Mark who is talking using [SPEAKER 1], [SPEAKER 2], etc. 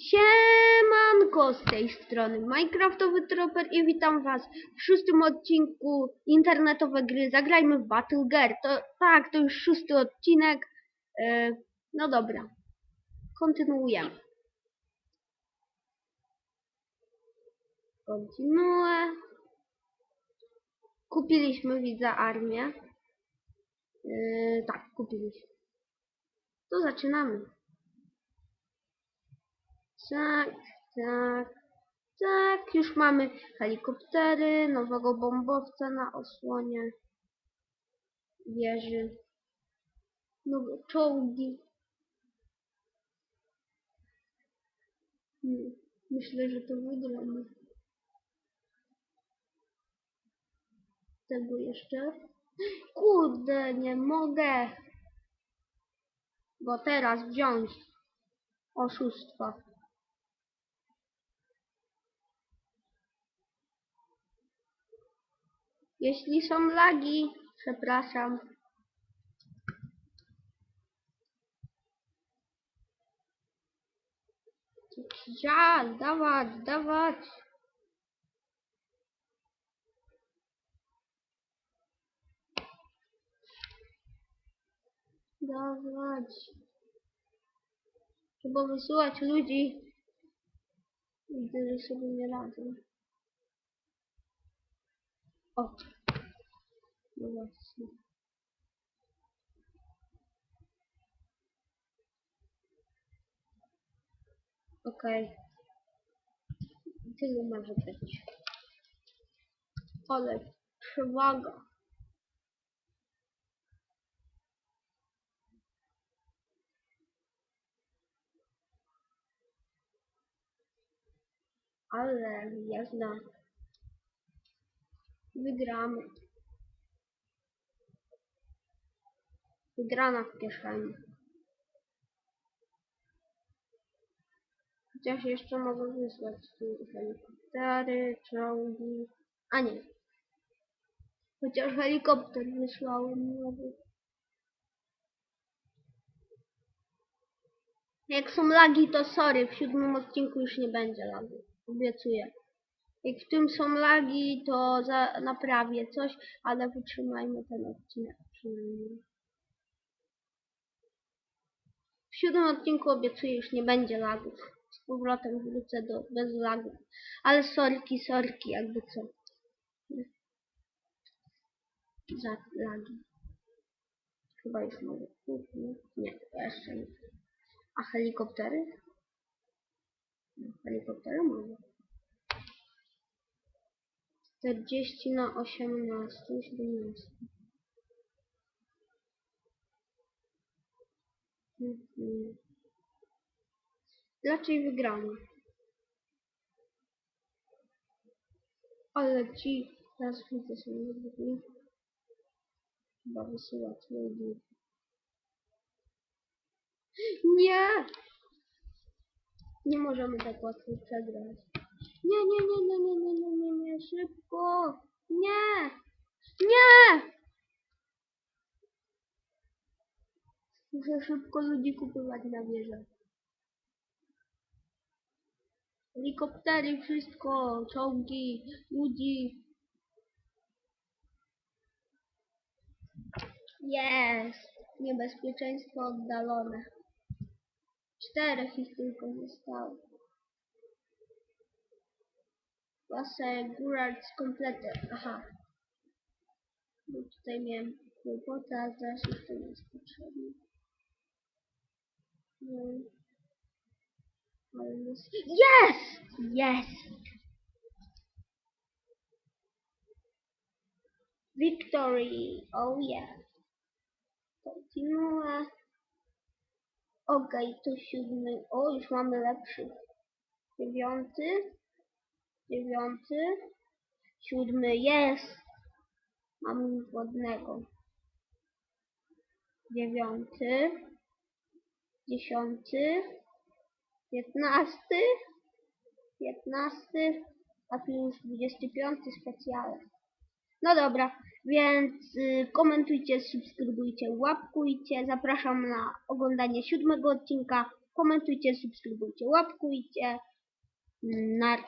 [SPEAKER 1] Siemanko z tej strony Minecraftowy Troper i witam was w szóstym odcinku internetowej gry Zagrajmy w Battle Gear. To tak, to już szósty odcinek. E, no dobra. Kontynuujemy. Kontynuuję. Kupiliśmy widza armię. E, tak, kupiliśmy. To zaczynamy. Tak, tak, tak. Już mamy helikoptery, nowego bombowca na osłonie wieży, nowe czołgi. Hmm, Myślę, że to wygramy. Tego jeszcze. Kurde, nie mogę go teraz wziąć. Oszustwo. Jeśli są lagi, przepraszam. Żal, dawać, dawać. Dawać. Trzeba wysyłać ludzi, gdy sobie nie radzą. O. No właśnie. Okej. Tyle może być. Ale przewaga. Ale jazda. Wygramy. Wygrana w kieszeni. Chociaż jeszcze mogę wysłać tu helikoptery, czołgi. A nie. Chociaż helikopter wysłałem nowy. Jak są lagi, to sorry, w siódmym odcinku już nie będzie lagi. Obiecuję. Jak w tym są lagi, to za, naprawię coś, ale wytrzymajmy ten odcinek przynajmniej. W siódmym odcinku obiecuję, już nie będzie lagów. Z powrotem wrócę do bez lagów. Ale sorki, sorki, jakby co. Za lagi. Chyba już mogę. Nie, jeszcze nie. A helikoptery? Helikoptery mogę. 40 na 18, 17. Mhm. Raczej wygramy. Ale ci teraz widzę są drugi. Chyba wysyłać. Nie! Nie możemy tak łatwo przegrać. Nie, nie, nie, nie, nie, nie. nie szybko! Nie! Nie! Muszę szybko ludzi kupować na wieżę. Helikoptery, wszystko, czołgi, ludzi. Jest! Niebezpieczeństwo oddalone. Czterech ich tylko zostało. Klasa Gurard kompletę. Aha. Bo tutaj miałem kłopotę, a teraz już to jest potrzebne. No. Ale jest... Jest! Jest! Victory! Oh yeah! Kontynuuję. Okej, to siódmy. O, już mamy lepszy. Dziewiąty. Dziewiąty. Siódmy jest. Mamy wodnego. Dziewiąty. Dziesiąty. Piętnasty. Piętnasty. A tu już dwudziesty piąty specjalny. No dobra, więc y, komentujcie, subskrybujcie, łapkujcie. Zapraszam na oglądanie siódmego odcinka. komentujcie, subskrybujcie, łapkujcie. Nar.